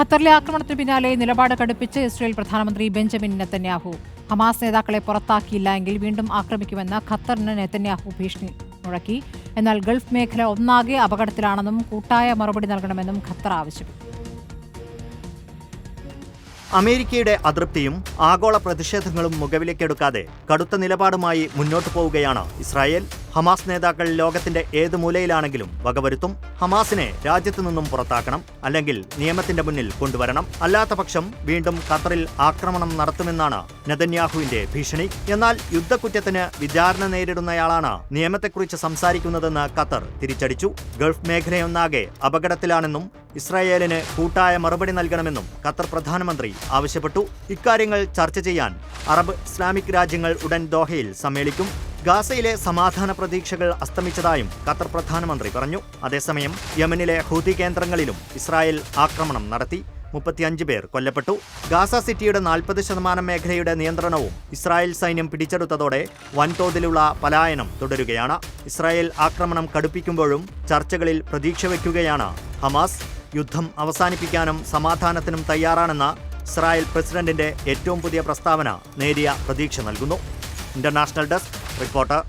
ഖത്തറിലെ ആക്രമണത്തിന് പിന്നാലെ നിലപാട് കടുപ്പിച്ച് ഇസ്രയേൽ പ്രധാനമന്ത്രി ബെഞ്ചമിൻ നെത്തന്യാഹു ഹമാസ് നേതാക്കളെ പുറത്താക്കിയില്ല എങ്കിൽ വീണ്ടും ആക്രമിക്കുമെന്ന് ഖത്തറിന് നെത്തന്യാഹു ഭീഷണി മുഴക്കി. എന്നാൽ ഗൾഫ് മേഖല ഒന്നാകെ അപകടത്തിലാണെന്നും കൂട്ടായ മറുപടി നൽകണമെന്നും ഖത്തർ ആവശ്യപ്പെട്ടു. അമേരിക്കയുടെ അതൃപ്തിയും ആഗോള പ്രതിഷേധങ്ങളും മുഖവിലേക്കെടുക്കാതെ കടുത്ത നിലപാടുമായി മുന്നോട്ടു പോവുകയാണ് ഇസ്രായേൽ. ഹമാസ് നേതാക്കൾ ലോകത്തിന്റെ ഏത് മൂലയിലാണെങ്കിലും വകവരുത്തും. ഹമാസിനെ രാജ്യത്തു നിന്നും പുറത്താക്കണം. അല്ലെങ്കിൽ നിയമത്തിന്റെ മുന്നിൽ കൊണ്ടുവരണം. അല്ലാത്ത പക്ഷം വീണ്ടും ഖത്തറിൽ ആക്രമണം നടത്തുമെന്നാണ് നെതന്യാഹുവിന്റെ ഭീഷണി. എന്നാൽ യുദ്ധക്കുറ്റത്തിന് വിചാരണ നേരിടുന്നയാളാണ് നിയമത്തെക്കുറിച്ച് സംസാരിക്കുന്നതെന്ന് ഖത്തർ തിരിച്ചടിച്ചു. ഗൾഫ് മേഖലയൊന്നാകെ അപകടത്തിലാണെന്നും ഇസ്രായേലിന് കൂട്ടായ മറുപടി നൽകണമെന്നും ഖത്തർ പ്രധാനമന്ത്രി ആവശ്യപ്പെട്ടു. ഇക്കാര്യങ്ങൾ ചർച്ച ചെയ്യാൻ അറബ് ഇസ്ലാമിക് രാജ്യങ്ങൾ ഉടൻ ദോഹയിൽ സമ്മേളിക്കും. ഗാസയിലെ സമാധാന പ്രതീക്ഷകൾ അസ്തമിച്ചതായും ഖത്തർ പ്രധാനമന്ത്രി പറഞ്ഞു. അതേസമയം യമനിലെ ഹൂതി കേന്ദ്രങ്ങളിലും ഇസ്രായേൽ ആക്രമണം നടത്തി. മുപ്പത്തിയഞ്ച് പേർ കൊല്ലപ്പെട്ടു. ഗാസ സിറ്റിയുടെ നാൽപ്പത് ശതമാനം മേഖലയുടെ നിയന്ത്രണവും ഇസ്രായേൽ സൈന്യം പിടിച്ചെടുത്തതോടെ വൻതോതിലുള്ള പലായനം തുടരുകയാണ്. ഇസ്രായേൽ ആക്രമണം കടുപ്പിക്കുമ്പോഴും ചർച്ചകളിൽ പ്രതീക്ഷ വയ്ക്കുകയാണ് ഹമാസ്. യുദ്ധം അവസാനിപ്പിക്കാനും സമാധാനത്തിനും തയ്യാറാണെന്ന ഇസ്രായേൽ പ്രസിഡന്റിന്റെ ഏറ്റവും പുതിയ പ്രസ്താവന നേരിയ പ്രതീക്ഷ നൽകുന്നു. International desk reporter